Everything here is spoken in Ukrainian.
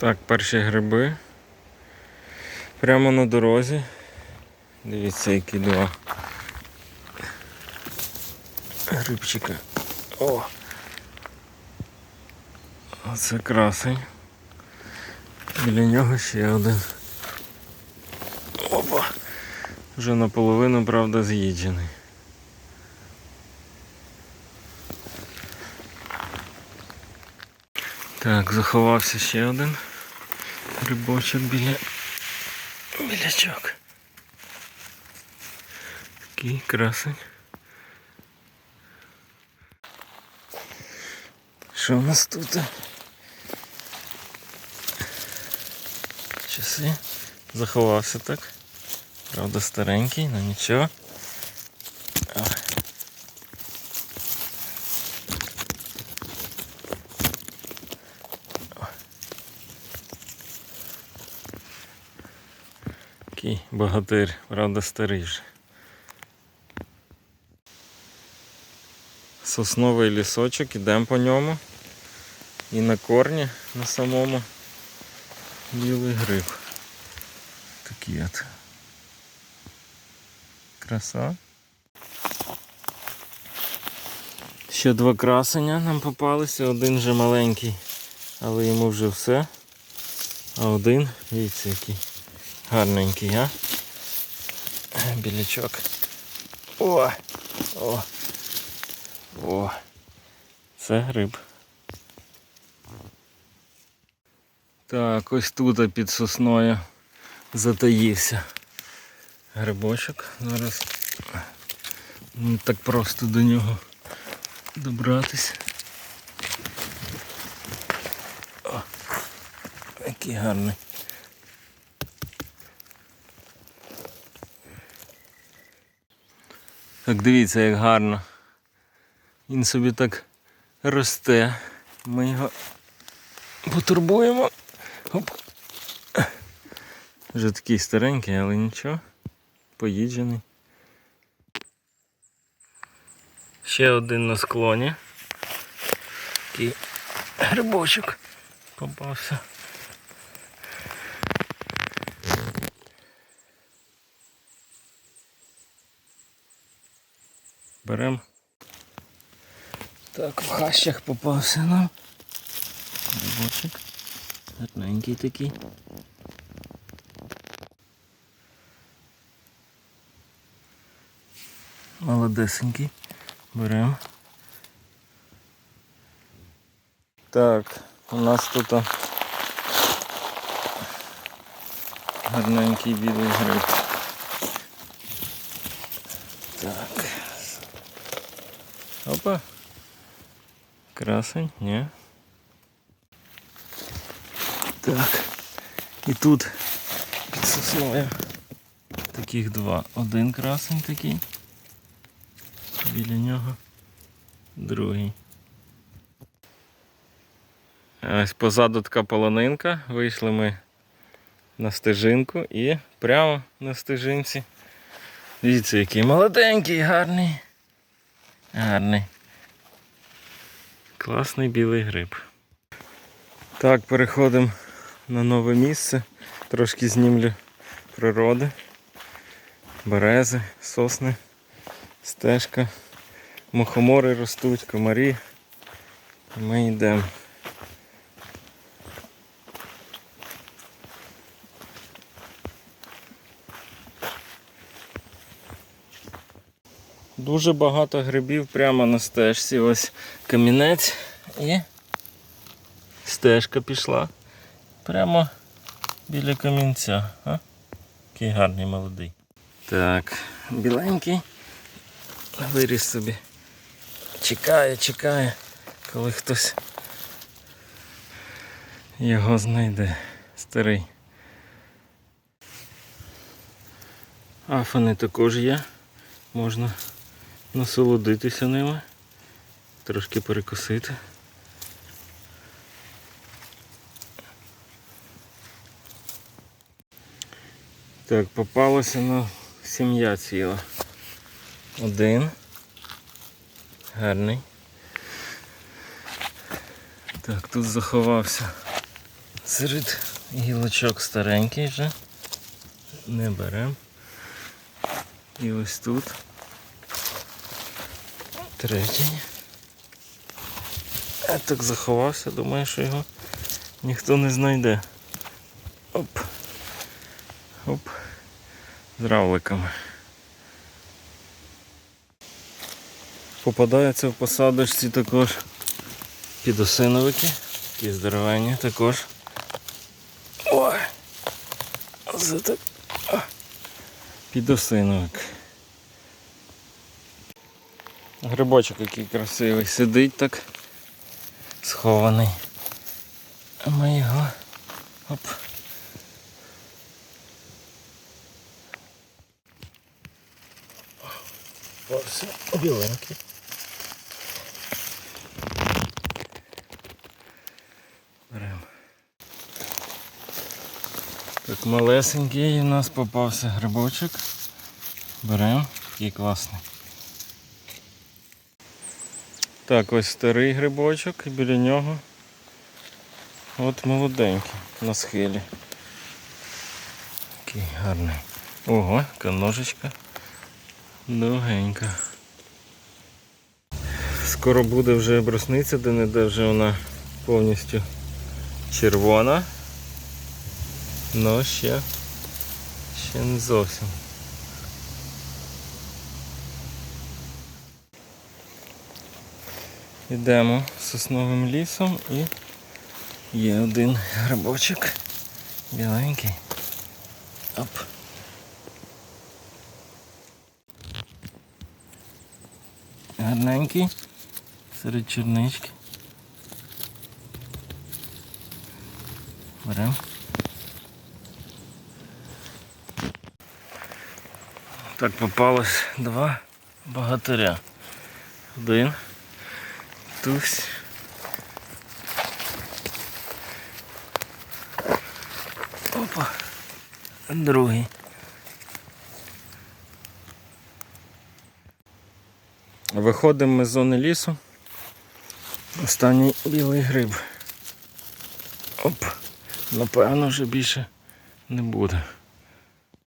Так, перші гриби. Прямо на дорозі. Дивіться, які два грибчика. О! Оце красень. Біля нього ще один. Опа! Вже наполовину, правда, з'їджений. Так, заховався ще один грибочок біля білячок. Такий красень. Що у нас тут? Часи. Заховався так. Правда старенький, але нічого. Такий богатир, правда старий вже. Сосновий лісочок, ідемо по ньому. І на корні на самому білий гриб. Такий от. Краса. Ще два красення нам попалися, один вже маленький, але йому вже все. А один, дивіться, який гарненький, а? Білячок. О! О! О! Це гриб. Так, ось тут під сосною затаївся грибочок. Зараз не так просто до нього добратись. О, який гарний. Так дивіться, як гарно. Він собі так росте. Ми його потурбуємо. Оп. Вже такий старенький, але нічого. Поїджений. Ще один на склоні. Такий грибочок попався. Берем. Так, в хащах попався нам. Грибочок. Гарненький такий. Молодесенький. Беремо. Так, у нас тут гарненький білий гриб. Так. Опа. Красень, ні. Так. І тут під сосною таких два. Один красень такий. Біля нього другий. Ось позаду така полонинка. Вийшли ми на стежинку і прямо на стежинці. Дивіться, який молоденький, гарний. Гарний. Класний білий гриб. Так, переходимо на нове місце. Трошки знімлю природи. Берези, сосни, стежка. Мухомори ростуть, комарі. Ми йдемо. Дуже багато грибів прямо на стежці. Ось камінець і стежка пішла. Прямо біля камінця. А? Який гарний молодий. Так, біленький. Виріс собі. Чекає, чекає, коли хтось його знайде. Старий. Афани також є. Можна насолодитися ними. Трошки перекусити. Так, попалося на сім'я ціла. Один. Гарний. Так, тут заховався Серед гілочок старенький вже. Не берем. І ось тут. Третій. Я так заховався, думаю, що його ніхто не знайде. Оп. Оп. З равликами. Попадаються в посадочці також підосиновики. Такі здоровенні також. Ой! Це так. Підосиновик. Грибочок який красивий. Сидить так. Схований. А ми його. Оп. Ось біленький. Беремо. Так, малесенький у нас попався грибочок. Беремо, такий класний. Так, ось старий грибочок і біля нього. От молоденький на схилі. Такий гарний. Ого, яка ножичка. Довгенька. Скоро буде вже брусниця, де не де вже вона повністю червона. Но ще, ще не зовсім. Йдемо сосновим лісом і є один грибочок біленький. Оп. Гарненький серед чернички. Беремо. Так попалось два богатиря. Один. Тусь. Опа. Другий. Виходимо ми з зони лісу. Останній білий гриб. Оп. Напевно вже більше не буде.